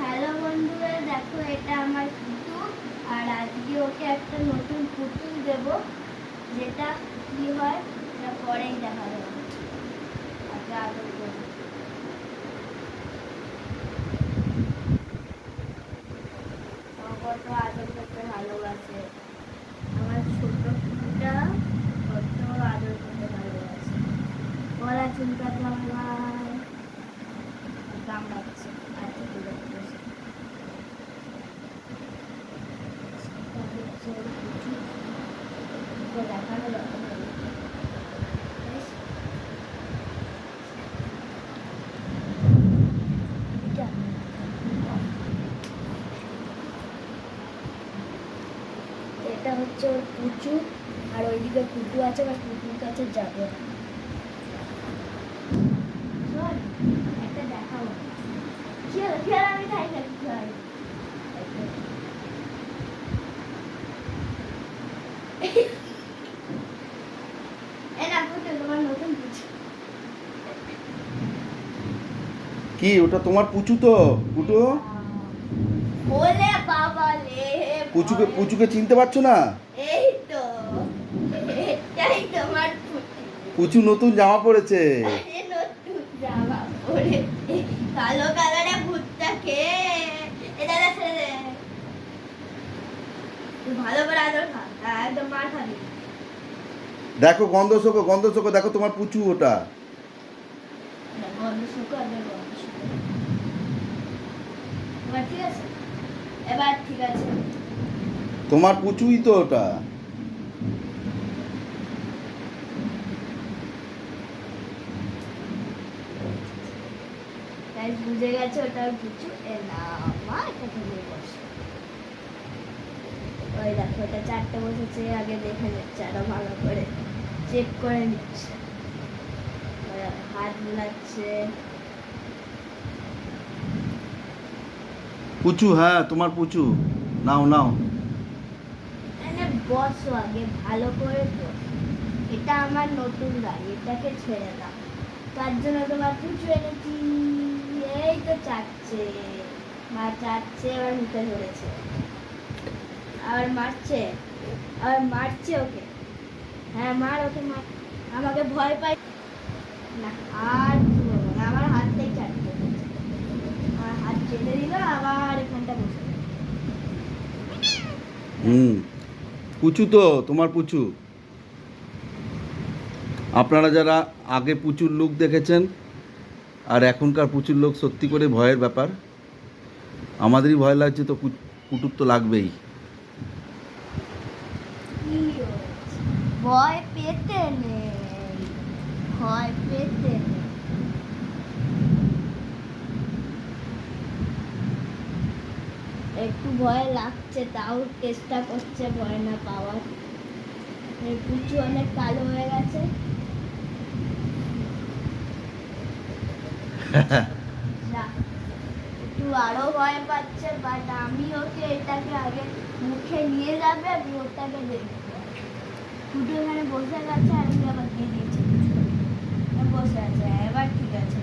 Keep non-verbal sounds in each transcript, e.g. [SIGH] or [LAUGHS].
Hello বন্ধুরা, দেখো এটা আমার পুতুল, আর আজকে ওকে একটা নতুন পুতুল দেব, যেটা কি হয়? সেটা পরেই দেখা যাবে আগে ও কত আদর করতে ভালোবাসে আমার ছোট পুতুলটা কত আদর করতে ভালোবাসে গলা চুলকাতে আমার কামড়াচ্ছে আচ্ছা ঠিক আছে বসে। তারপর হচ্ছে ওর পুতুল। ওকে দেখানো দরকার নেই। বেশ। এটা। এটা হচ্ছে ওর পুচু, আর ওইদিকে পুটু আছে বা পুটুর কাছে যাবে। একটা কি, ওটা তোমার পুচু তো পুটু পুচুকে। পুচুকে চিনতে পারছ না? এই তো এটাই তোমার পুচু। নতুন জামা আরে নতুন জামা পরে কালো কালারে ভূতটাকে এটা দেখে ভালো করে আদর খা। হ্যাঁ, একদম মার খাবি। দেখো গন্ধ শোকো গন্ধ শোকো দেখো তোমার পুচু ওটা। ঠিক আছে? এবার ঠিক আছে। তোমার পুচুই তো ওটা। বুঝে গেছে ওটা না মা এটা তুমি বসে ওই দেখো ওটা চারটে বসেছে আগে দেখে নিচ্ছে আরও ভালো করে। চেক করে নিচ্ছে। হাত পুচু হ্যাঁ তোমার পুচু নাও নাও। বসো আগে ভালো করে বস। এটা আমার নতুন গাড়ি, এটাকে ছেড়ে দাও। তার জন্য তোমার পুজো এনেছি। এই তো চাচ্ছে। মা চাচ্ছে, আবার মুখে ধরেছে। আর মারছে। আর মারছে ওকে। হ্যাঁ মার ওকে, মার। আমাকে ভয় পাই না, আর আমার হাতটাই চাটছে আমার হাত চেটে দিল, আবার এখানটা বসে। হুম। পুচু তো, তোমার পুচু। আপনারা যারা আগে পুচুর লুক দেখেছেন, আর এখনকার পুচুর লোক সত্যি করে ভয়ের ব্যাপার, আমাদেরই ভয় লাগছে তো পুটুর তো লাগবেই। ভয় পেতে নেই, ভয় পেতে নেই। একটু ভয় লাগছে তাও চেষ্টা করছে ভয় না পাওয়ার। পুচু অনেক কালো হয়ে গেছে। [LAUGHS] একটু আরও ভয় পাচ্ছে বাট আমি ওকে এটাকে আগে মুখে নিয়ে যাবে আমি ওটাকে দেখব। ফুটো এখানে বসে গেছে আর আমি আবার দিয়ে দিয়েছি বসে আছে এবার ঠিক আছে।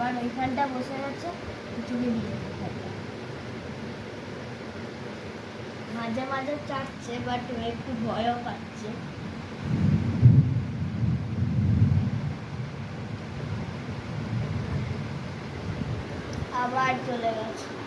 আবার ওইখানটা বসে গেছে কিছুকে দিয়ে। মাঝে মাঝে চাটছে বাট একটু ভয়ও পাচ্ছে আবার চলে গেছে